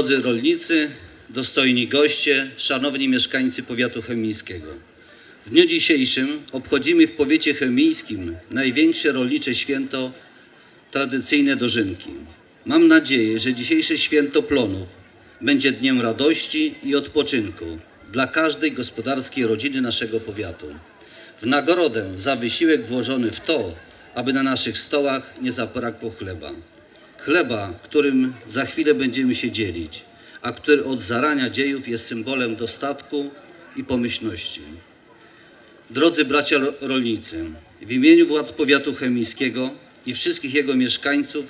Drodzy rolnicy, dostojni goście, szanowni mieszkańcy powiatu chemińskiego. W dniu dzisiejszym obchodzimy w powiecie chemińskim największe rolnicze święto tradycyjne dożynki. Mam nadzieję, że dzisiejsze święto plonów będzie dniem radości i odpoczynku dla każdej gospodarskiej rodziny naszego powiatu. W nagrodę za wysiłek włożony w to, aby na naszych stołach nie zabrakło chleba. Chleba, którym za chwilę będziemy się dzielić, a który od zarania dziejów jest symbolem dostatku i pomyślności. Drodzy bracia ro- rolnicy, w imieniu władz powiatu chemińskiego i wszystkich jego mieszkańców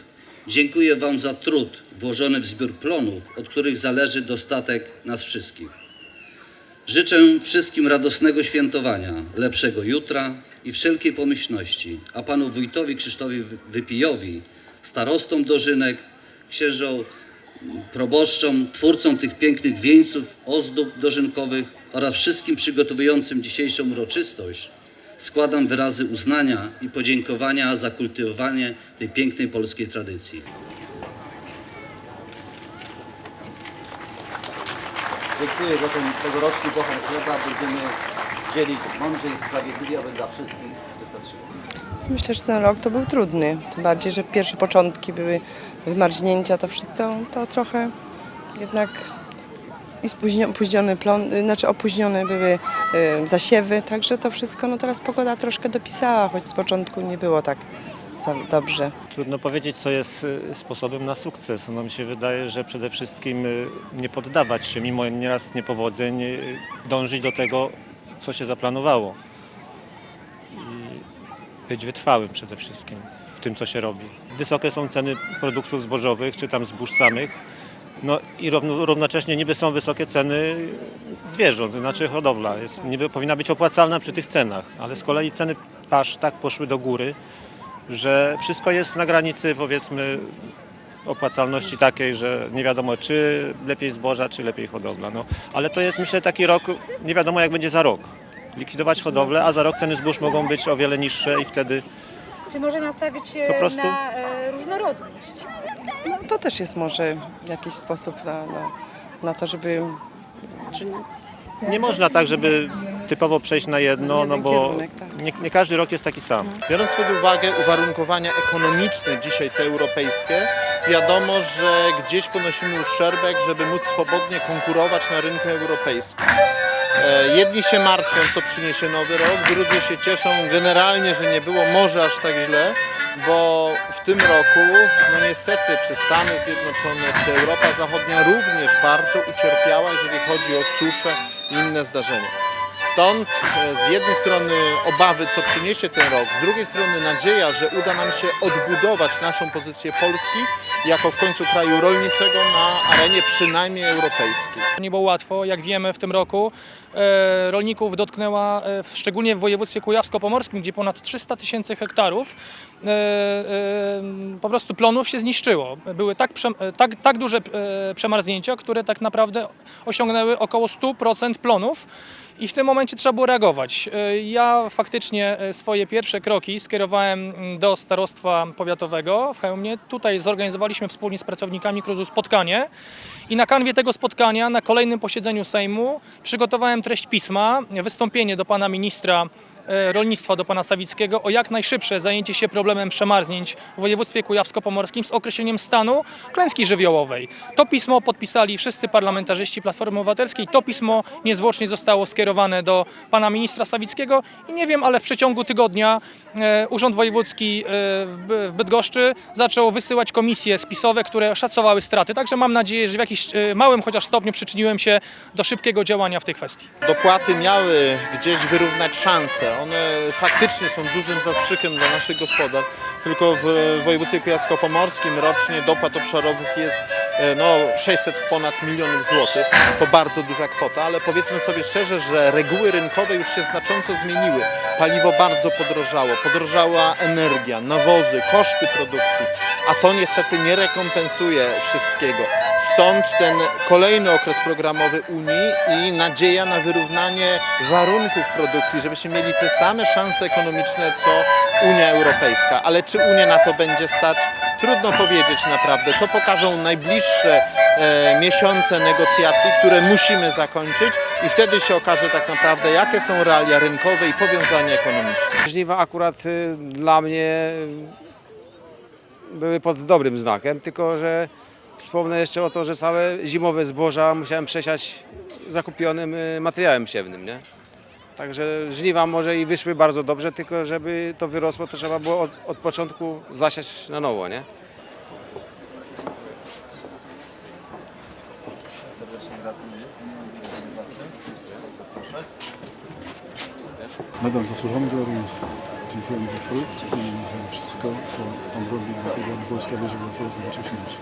dziękuję Wam za trud włożony w zbiór plonów, od których zależy dostatek nas wszystkich. Życzę wszystkim radosnego świętowania, lepszego jutra i wszelkiej pomyślności, a panu wójtowi Krzysztofowi Wypijowi, starostom Dożynek, księżom proboszczom, twórcom tych pięknych wieńców, ozdób dożynkowych oraz wszystkim przygotowującym dzisiejszą uroczystość składam wyrazy uznania i podziękowania za kultywowanie tej pięknej polskiej tradycji. Dziękuję za ten tegoroczny bochen chleba. Będziemy dzielić mądrze i sprawiedliwie, aby dla wszystkich wystarczyło. Myślę, że ten rok to był trudny. Tym bardziej, że pierwsze początki były wymarznięcia, to wszystko to trochę jednak i spóźnio- opóźnione plon, y, znaczy opóźnione były y, zasiewy, także to wszystko, no teraz pogoda troszkę dopisała, choć z początku nie było tak dobrze. Trudno powiedzieć, co jest y, sposobem na sukces. No, mi się wydaje, że przede wszystkim nie poddawać się, mimo nieraz niepowodzeń, dążyć do tego, co się zaplanowało. Być wytrwałym przede wszystkim w tym, co się robi. Wysokie są ceny produktów zbożowych, czy tam zbóż samych. No i równo, równocześnie niby są wysokie ceny zwierząt, znaczy hodowla. Jest, niby powinna być opłacalna przy tych cenach, ale z kolei ceny pasz tak poszły do góry, że wszystko jest na granicy powiedzmy opłacalności takiej, że nie wiadomo czy lepiej zboża, czy lepiej hodowla. No, ale to jest myślę taki rok, nie wiadomo jak będzie za rok. Likwidować hodowlę, a za rok ceny zbóż mogą być o wiele niższe i wtedy Czy może nastawić się Po prostu- na e, różnorodność? No, to też jest może jakiś sposób na, na, na to, żeby nie można tak, żeby typowo przejść na jedno, no Jeden bo kierunek, tak. nie, nie każdy rok jest taki sam. Biorąc pod uwagę uwarunkowania ekonomiczne dzisiaj te europejskie, wiadomo, że gdzieś ponosimy uszczerbek, żeby móc swobodnie konkurować na rynku europejskim. E, Jedni się martwią, co przyniesie nowy rok, drudzy się cieszą generalnie, że nie było może aż tak źle, bo w tym roku, no niestety, czy Stany Zjednoczone, czy Europa Zachodnia również bardzo ucierpiała, jeżeli chodzi o suszę i inne zdarzenia. Stąd e, z jednej strony obawy, co przyniesie ten rok, z drugiej strony nadzieja, że uda nam się odbudować naszą pozycję Polski jako w końcu kraju rolniczego na arenie przynajmniej europejskiej. Nie było łatwo, jak wiemy w tym roku e, rolników dotknęła, e, szczególnie w województwie kujawsko-pomorskim, gdzie ponad 300 tysięcy hektarów e, po prostu plonów się zniszczyło. Były tak, tak, tak duże przemarznięcia, które tak naprawdę osiągnęły około 100% plonów i w tym momencie trzeba było reagować. Ja faktycznie swoje pierwsze kroki skierowałem mm, do starostwa powiatowego w Chełmie. Tutaj zorganizowaliśmy wspólnie z pracownikami Kruzu spotkanie i na kanwie tego spotkania, na kolejnym posiedzeniu Sejmu przygotowałem treść pisma, wystąpienie do pana ministra rolnictwa, do pana Sawickiego o jak najszybsze zajęcie się problemem przemarznięć w województwie kujawsko-pomorskim z określeniem stanu klęski żywiołowej. To pismo podpisali wszyscy parlamentarzyści Platformy Obywatelskiej. To pismo niezwłocznie zostało skierowane do pana ministra Sawickiego i nie wiem, ale w przeciągu tygodnia e, Urząd Wojewódzki e, w By- w Bydgoszczy zaczął wysyłać komisje spisowe, które szacowały straty. Także mam nadzieję, że w jakimś e, małym chociaż stopniu przyczyniłem się do szybkiego działania w tej kwestii. Dopłaty miały gdzieś wyrównać szanse. One faktycznie są dużym zastrzykiem dla naszych gospodarstw. Tylko w województwie kujawsko-pomorskim rocznie dopłat obszarowych jest e, no, 600 ponad milionów złotych. To bardzo duża kwota, ale powiedzmy sobie szczerze, że reguły rynkowe już się znacząco zmieniły. Paliwo bardzo podrożało, podrożała energia, nawozy, koszty produkcji, a to niestety nie rekompensuje wszystkiego. Stąd ten kolejny okres programowy Unii i nadzieja na wyrównanie warunków produkcji, żebyśmy mieli te same szanse ekonomiczne co Unia Europejska. Ale czy Unia na to będzie stać? Trudno powiedzieć naprawdę. To pokażą najbliższe e, miesiące negocjacji, które musimy zakończyć i wtedy się okaże tak naprawdę, jakie są realia rynkowe i powiązania ekonomiczne. Żniwa akurat y, dla mnie y, były pod dobrym znakiem, tylko że wspomnę jeszcze o to, że całe zimowe zboża musiałem przesiać zakupionym y, materiałem siewnym, nie? Także żniwa może i wyszły bardzo dobrze, tylko żeby to wyrosło, to trzeba było od, od początku zasiać na nowo, nie? Nadam zasłużony dla rolnictwa. Dziękuję za trud i za wszystko, co Pan robi, dlatego polska wieś była coraz nowocześniejsza.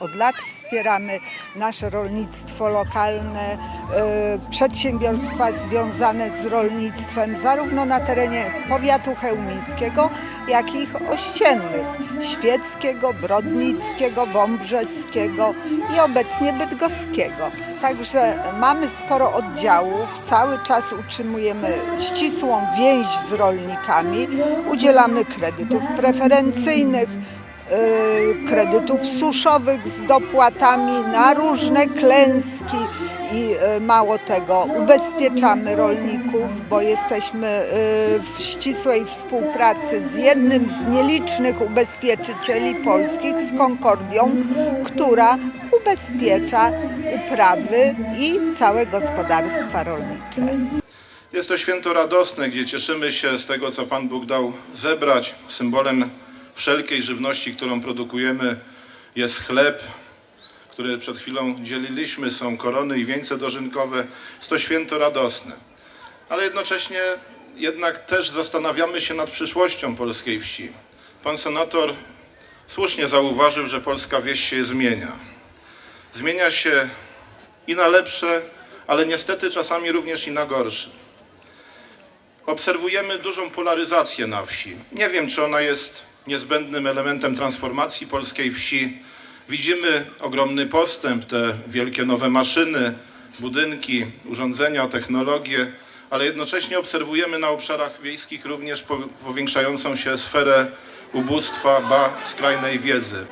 Od lat wspieramy nasze rolnictwo lokalne, y, przedsiębiorstwa związane z rolnictwem, zarówno na terenie powiatu chełmińskiego, jak i ich ościennych, świeckiego, brodnickiego, wąbrzeskiego i obecnie bydgoskiego. Także mamy sporo oddziałów, cały czas utrzymujemy ścisłą więź z rolnikami, udzielamy kredytów preferencyjnych, kredytów suszowych z dopłatami na różne klęski i y, mało tego, ubezpieczamy rolników, bo jesteśmy y, w ścisłej współpracy z jednym z nielicznych ubezpieczycieli polskich, z Concordią, która ubezpiecza uprawy i całe gospodarstwa rolnicze. Jest to święto radosne, gdzie cieszymy się z tego, co Pan Bóg dał zebrać. Symbolem wszelkiej żywności, którą produkujemy, jest chleb, który przed chwilą dzieliliśmy, są korony i wieńce dożynkowe. Jest to święto radosne. Ale jednocześnie jednak też zastanawiamy się nad przyszłością polskiej wsi. Pan senator słusznie zauważył, że polska wieś się zmienia. Zmienia się i na lepsze, ale niestety czasami również i na gorsze. Obserwujemy dużą polaryzację na wsi. Nie wiem, czy ona jest niezbędnym elementem transformacji polskiej wsi. Widzimy ogromny postęp, te wielkie nowe maszyny, budynki, urządzenia, technologie, ale jednocześnie obserwujemy na obszarach wiejskich również po- powiększającą się sferę ubóstwa, ba skrajnej wiedzy.